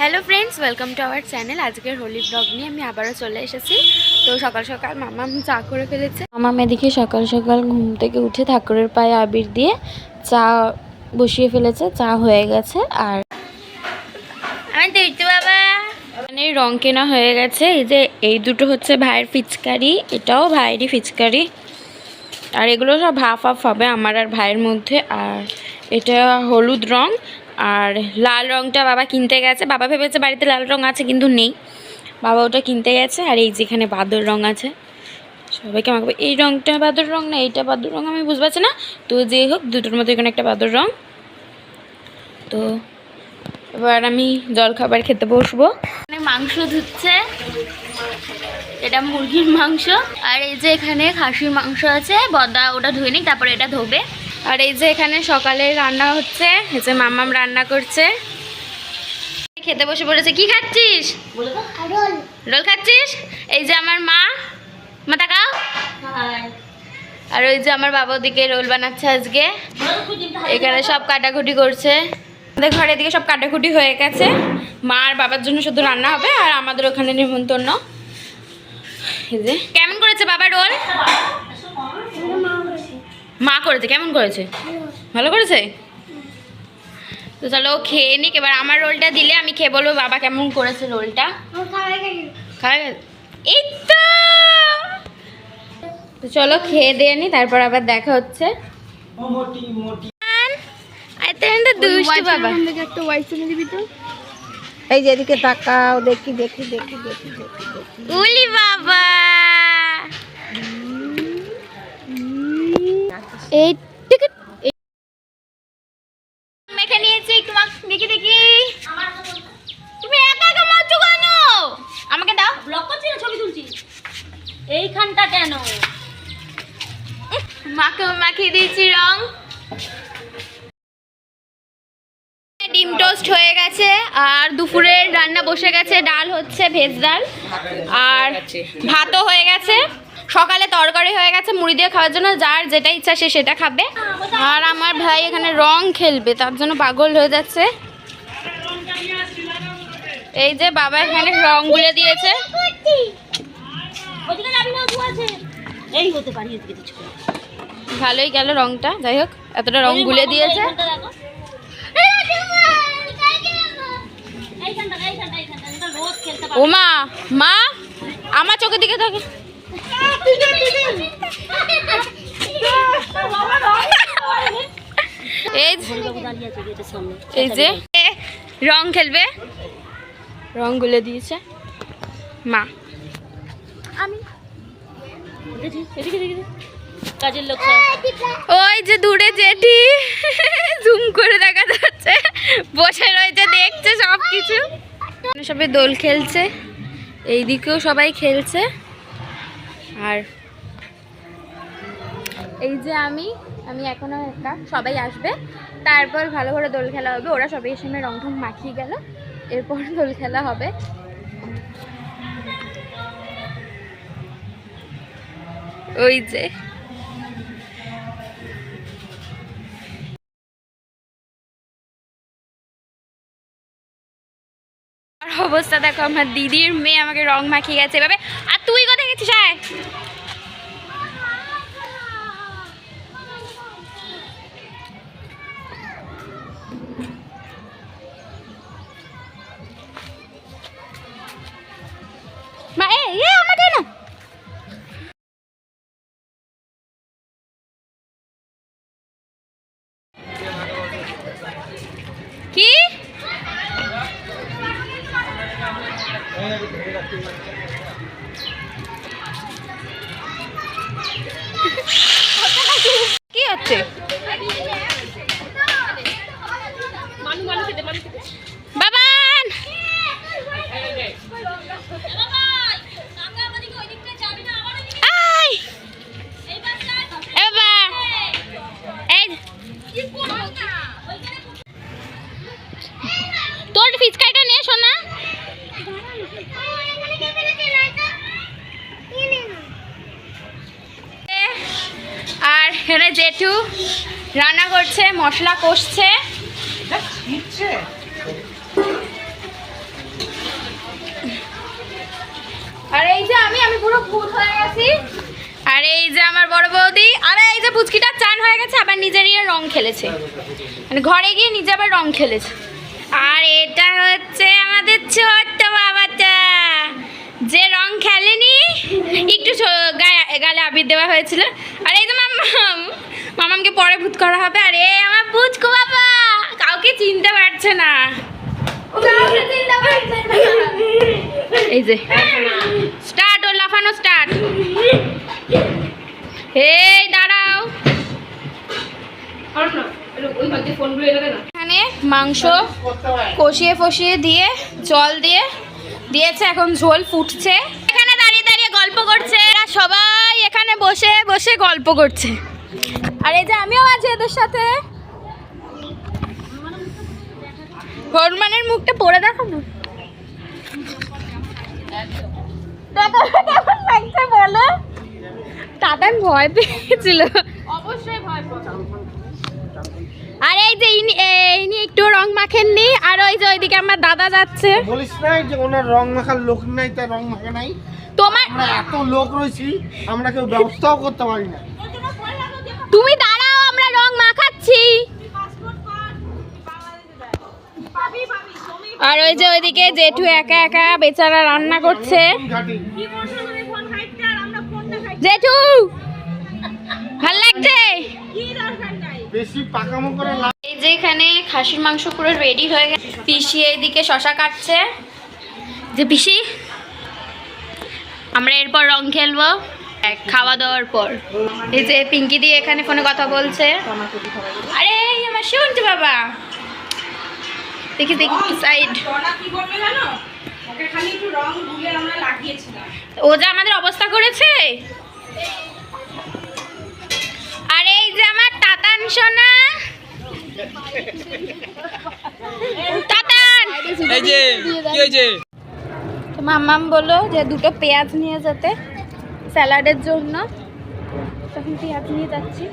Hello friends welcome to our channel আজকের Holi blog নিয়ে আমি আবারও চলে এসেছি। তো সকাল সকাল মামা চা করে ফেলেছে। মামা মেয়েদিকে সকাল সকাল ঘুম থেকে উঠে ঠাকুরের পায়ে আবির দিয়ে চা বসিয়ে ফেলেছে চা হয়ে গেছে আর আমি তুই বাবা। মানে রং কেনা হয়ে গেছে এই যে এই দুটো হচ্ছে ভাইয়ের ফিচকারি এটাও ভাইয়েরই ফিচকারি। আর এগুলো সব হাফ হাফ হবে আমার আর ভাইয়ের মধ্যে আর এটা হলুদ রং আর লাল রংটা বাবা কিনতে গেছে। বাবা ভেবেছে বাড়িতে লাল রং আছে কিন্তু নেই। বাবা ওটা কিনতে গেছে আর এই যেখানে বাদর রং আছে। সবাইকে আমাকে এই রংটা বাদর রং না, এইটা বাদর রং, আমি বুঝতে না। তো যে হোক, দুটোর মধ্যে এখানে একটা বাদর রং। তো এবার আমি জল খাবার খেতে বসবো। এখানে মাংস ধুচ্ছে। এটা মুরগির মাংস। আর এই যে এখানে খাসির মাংস আছে, বদা ওটা ধুয়ে নিক, তারপরে এটা ধোবে। আর এই যে এখানে সকালে রান্না হচ্ছে, এই যে মামাম রান্না করছে। খেতে বসে পড়েছে। কি খাচ্ছিস? রোল খাচ্ছিস? এই যে আমার মা। মা, তাকাও। আর ওই যে আমার বাবা ওদিকে রোল বানাচ্ছে আজকে। এখানে সব কাটাকুটি করছে। আমাদের ঘরে এদিকে সব কাটাকুটি হয়ে গেছে। মা আর বাবার জন্য শুধু রান্না হবে আর আমাদের ওখানে নিমন্ত্রণ। এই যে। কেমন করেছে বাবা রোল? মা করেছে কেমন করেছে? ভালো করেছে? তো চলো ও খেয়ে নিক এবার আমার রোলটা দিলে আমি খেয়ে বলব বাবা কেমন করেছে রোলটা। খাওয়া এই তো! তো চলো খেয়ে দিয়ে নি তারপর আবার দেখা হচ্ছে। এই যে এদিকে তাকাও দেখি দেখি দেখি দেখি দেখি দেখি। উলি বাবা! এই টিকিট মেখে নিয়েছি দেখি দেখি। তুমি একা একা মারছো কেন? আমাকে দাও। ব্লক করছি না ছবি তুলছি? এইখানটা কেন? মাকে মাখিয়ে দিয়েছি রং। ডিম টোস্ট হয়ে গেছে আর দুপুরের রান্না বসে গেছে ডাল হচ্ছে ভেজ ডাল। আর ভাতও হয়ে গেছে। তরকারি হয়ে গেছে মুড়ি দিয়ে খাওয়ার জন্য যার যেটা ইচ্ছা সে সেটা খাবে। আর আমার ভাই এখানে রং খেলবে তার জন্য পাগল হয়ে যাচ্ছে। এই যে বাবা এখানে রং গুলে দিয়েছে ভালোই গেল রংটা যাই হোক এতটা রং গুলে দিয়েছে। এইখানটা এইখানটা এইখানটা এটা রোজ খেলতে ও মা মা আমার চোখের দিকে থাকে এই যে- এই রং খেলবে? রং গুলে দিয়েছে। মা। আমি। কাজের লোক ওই যে দূরে জেঠি জুম করে দেখা যাচ্ছে। বসে রয়েছে দেখছে সব কিছু সবাই দোল খেলছে এইদিকেও সবাই খেলছে। আর এই যে আমি আমি এখনও একটা, সবাই আসবে। তারপর ভালো করে দোল খেলা হবে, ওরা সবাই এসে রং ঠং মাখিয়ে গেল। এরপর দোল খেলা হবে। ওই যে। অবস্থা দেখো, আমার দিদির মেয়ে আমাকে রং মাখিয়ে গেছে। এভাবে, আর তুই 是谁 হচ্ছে বাবান! তোর ফিচকাইটা নে সোনা। এখানে জেঠু রান্না করছে, মশলা কষছে। আর এই যে আমি আমি পুরো ভূত হয়ে গেছি। আর এই যে আমার বড় বৌদি, আর এই যে পুচকিটা চান হয়ে গেছে, আবার নিজের নিজেরই রং খেলেছে। মানে ঘরে গিয়ে নিজে আবার রং খেলেছে। আর এটা হচ্ছে আমাদের ছোট্ট বাবাটা। যে রং খেলেনি, একটু গায়ে গালে আবির দেওয়া হয়েছিল। আর এই যে মাম্মাম মামামকে পরে ভূত করা হবে। আর এই আমার পুচকু বাবা! কাউকে চিনতে পারছে না। এই যে। স্টার্ট ও লাফানো স্টার্ট। এই দাঁড়াও। এখানে মাংস কষিয়ে ফষিয়ে দিয়ে জল দিয়ে দিয়েছে এখন ঝোল ফুটছে। এখানে দাঁড়িয়ে দাঁড়িয়ে গল্প করছে। সবাই এখানে বসে বসে গল্প করছে। আর এই যে আমিও আছি এদের সাথে। হনুমানের মুখটা পরে দেখো না দেখো কেমন লাগছে বলো? তাতান ভয় পেয়েছিল। অবশ্যই ভয় আর এই যে ইনি ইনি একটু রং মাখেননি আর ওই যে ওইদিকে আমার দাদা যাচ্ছে। বলিস নাই যে ওনার রং মাখার লোক নাই তার রং মাখে নাই। তোমার আমরা এত লোক রয়েছি আমরা কেউ ব্যবস্থাও করতে পারি না। তুমি দাঁড়াও আমরা রং মাখাচ্ছি। আর ওই যে ওইদিকে জেঠু একা একা বেচারা রান্না করছে। জেঠু ভালো লাগছে? বেশি পাকামো করে এই যে এখানে খাসির মাংস পুরো রেডি হয়ে গেছে। পিসি এইদিকে শশা কাটছে। যে পিসি আমরা এরপর রং খেলব এক খাওয়া দাওয়ার পর। এই যে পিঙ্কি দিয়ে এখানে ফোনে কথা বলছে। আরে আমার শুনছে বাবা। দেখি দেখি সাইড ও যে আমাদের অবস্থা করেছে? যে সোনা। এই যে কি হয়েছে? তো মাম্মাম বলল যে দুটো পেঁয়াজ নিয়ে যেতে স্যালাডের জন্য। তখন পেঁয়াজ নিয়ে যাচ্ছি।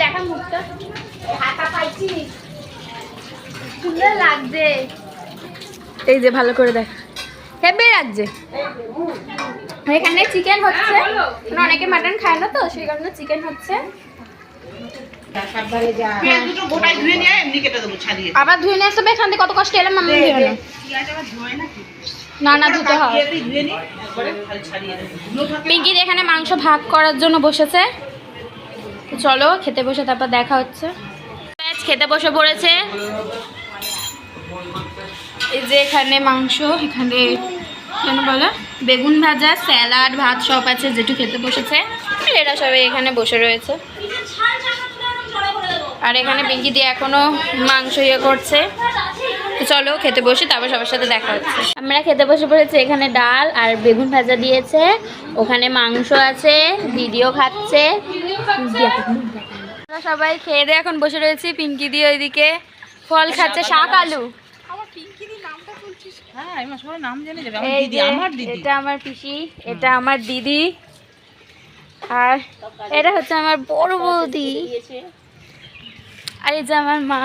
দেখা মুখটা। হাতা পাইছি। সুন্দর লাগছে। এই যে ভালো করে দেখ। হেভি লাগছে। এখানে চিকেন হচ্ছে। মানে অনেকে মাটন খায় না তো সেই কারণে চিকেন হচ্ছে। আবার ধুয়ে নিয়ে আসতে হবে এখান থেকে কত কষ্ট এলাম আমি না না না ধুতে হবে পিঙ্কি এখানে মাংস ভাগ করার জন্য বসেছে। চলো খেতে বসে তারপর দেখা হচ্ছে। খেতে বসে পড়েছে। এই যে এখানে মাংস এখানে কেন বলো? বেগুন ভাজা, স্যালাড, ভাত সব আছে, যেটু খেতে বসেছে। এরা সবাই এখানে বসে রয়েছে। আর এখানে পিঙ্কি দিয়ে এখনও মাংস ইয়ে করছে। চলো, খেতে বসি, তারপর সবার সাথে দেখা হচ্ছে। আমরা খেতে বসে পড়েছি এখানে ডাল আর বেগুন ভাজা দিয়েছে। ওখানে মাংস আছে, দিদিও খাচ্ছে। সবাই খেয়ে দিয়ে এখন বসে রয়েছি, পিঙ্কি দিয়ে ওইদিকে ফল খাচ্ছে, শাক, আলু হ্যাঁ আমি সবাই নাম জেনে যাবে এই যে, এটা আমার পিসি এটা আমার দিদি। আর এটা হচ্ছে আমার বড় বৌদি। আর এই যে আমার মা।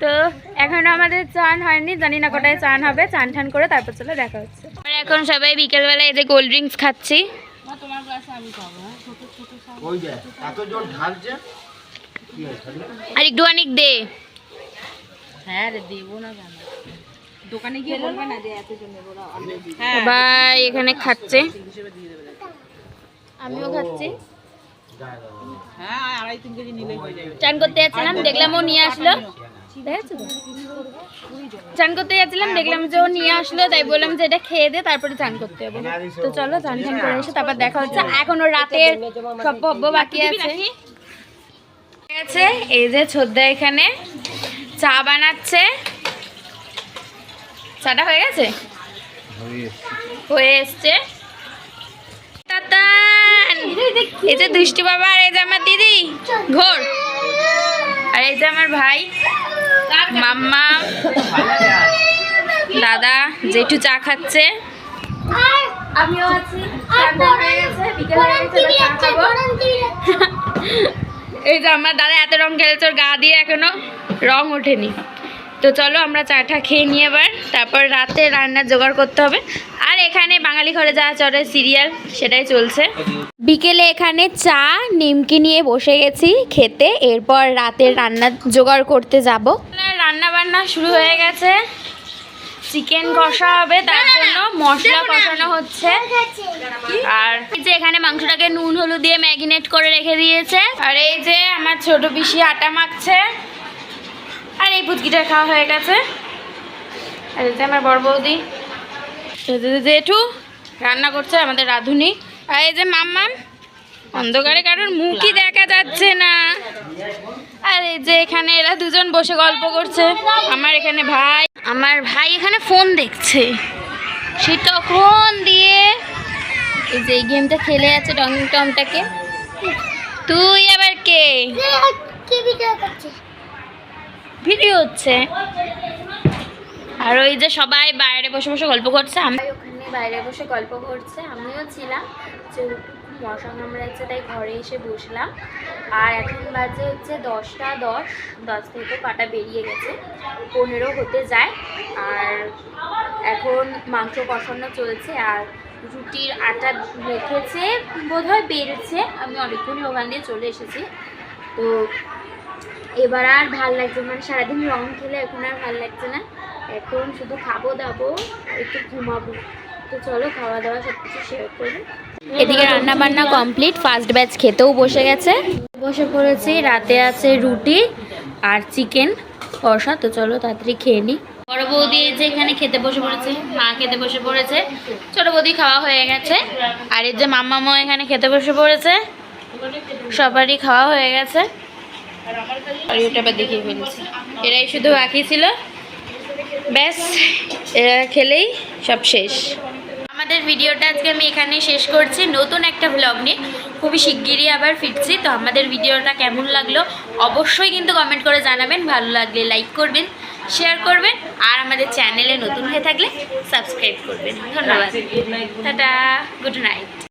তো এখনও আমাদের চান হয়নি জানি না কটায় চান হবে। চান ঠান করে তারপর চলে দেখা হচ্ছে। আমরা এখন সবাই বিকেলবেলা যে কোল্ড ড্রিঙ্কস খাচ্ছি। ওই যে এত জোর ঢালছে। আর একটু অনেক দে। হ্যাঁ রে দেবো না কেন? দোকানে গিয়ে বলবে না যে এত জন নেব হ্যাঁ। ভাই এখানে খাচ্ছে। আমিও খাচ্ছি। হ্যাঁ আড়াই তিন কেজি নিলেই হয়ে যাবে। চান করতে যাচ্ছিলাম দেখলাম ও নিয়ে আসলো। চান করতে যাচ্ছিলাম, দেখলাম যে ও নিয়ে আসলো, তাই বললাম যে এটা খেয়ে দে, তারপরে চান করতে হবে তো চলো, চান টান করে এসে তারপর দেখা হচ্ছে। এখনও রাতের সব ভব্য বাকি আছে। আছে, এই যে ছোদ্দা এখানে চা বানাচ্ছে। চাটা হয়ে গেছে? হয়ে এসছে। এই যে দুষ্টু বাবা আর এই যে আমার দিদি, ঘোর। আর এই যে আমার ভাই। মাম্মা দাদা জেঠু চা খাচ্ছে। আমিও আছি। এই যে আমার দাদা এত রং খেলেছে ওর গা দিয়ে এখনও রং ওঠেনি। তো চলো আমরা চাটা খেয়ে নিয়ে এবার। তারপর রাতে রান্নার জোগাড় করতে হবে। আর এখানে বাঙালি ঘরে যা চলে সিরিয়াল সেটাই চলছে। বিকেলে এখানে চা নিমকি নিয়ে বসে গেছি খেতে। এরপর রাতের রান্না জোগাড় করতে যাব। রান্না বান্না শুরু হয়ে গেছে। চিকেন কষা হবে তার জন্য মশলা কষানো হচ্ছে। আর এই যে এখানে মাংসটাকে নুন হলুদ দিয়ে ম্যাগিনেট করে রেখে দিয়েছে। আর এই যে আমার ছোট পিসি আটা মাখছে। এই পুচকিটা খাওয়া হয়ে গেছে। আর যে আমার বড় বৌদি। জেঠু রান্না করছে আমাদের রাঁধুনি। আর এই যে মাম্মাম, অন্ধকারে কারোর মুখই দেখা যাচ্ছে না। আর এই যে এখানে এরা দুজন বসে গল্প করছে। আমার এখানে ভাই, আমার ভাই এখানে ফোন দেখছে। সে তখন দিয়ে এই যে এই গেমটা খেলে আছে টং টমটাকে তুই আবার কে? ভিডিও হচ্ছে। আর ওই যে সবাই বাইরে বসে বসে গল্প করছে, আমি ওখানে বাইরে বসে গল্প করছে, আমিও ছিলাম। যে মশা কামড়াচ্ছে, তাই ঘরে এসে বসলাম। আর এখন বাজে হচ্ছে দশটা দশ দশ থেকে পাটা বেরিয়ে গেছে, পনেরো হতে যায়। আর এখন মাংস কষানো চলছে, আর রুটির আটা রেখেছে, বোধহয় বেড়েছে আমি অনেকক্ষণই ওখান দিয়ে চলে এসেছি। তো এবার আর ভালো লাগছে মানে সারাদিন রং খেলে এখন আর ভালো লাগছে না। এখন শুধু খাব দাবো একটু ঘুমাবো। তো চলো খাওয়া দাওয়া সব কিছু শেয়ার করব এদিকে রান্না বান্না কমপ্লিট ফার্স্ট ব্যাচ খেতেও বসে গেছে। বসে পড়েছি রাতে আছে রুটি আর চিকেন কষা। তো চলো তাড়াতাড়ি খেয়ে নিই বড় বৌদি যে এখানে খেতে বসে পড়েছে মা খেতে বসে পড়েছে। ছোট বৌদি খাওয়া হয়ে গেছে। আর এই যে মাম্মামও এখানে খেতে বসে পড়েছে। সবারই খাওয়া হয়ে গেছে। আর ওটা আবার দেখিয়ে ফেলছি। এরাই শুধু বাকি ছিল। ব্যাস এরা খেলেই সব শেষ। আমাদের ভিডিওটা আজকে আমি এখানেই শেষ করছি। নতুন একটা ব্লগ নিয়ে খুবই শিগগিরই আবার ফিরছি। তো আমাদের ভিডিওটা কেমন লাগল অবশ্যই কিন্তু কমেন্ট করে জানাবেন। ভালো লাগলে লাইক করবেন শেয়ার করবেন আর আমাদের চ্যানেলে নতুন হয়ে থাকলে সাবস্ক্রাইব করবেন। ধন্যবাদ। Tata good night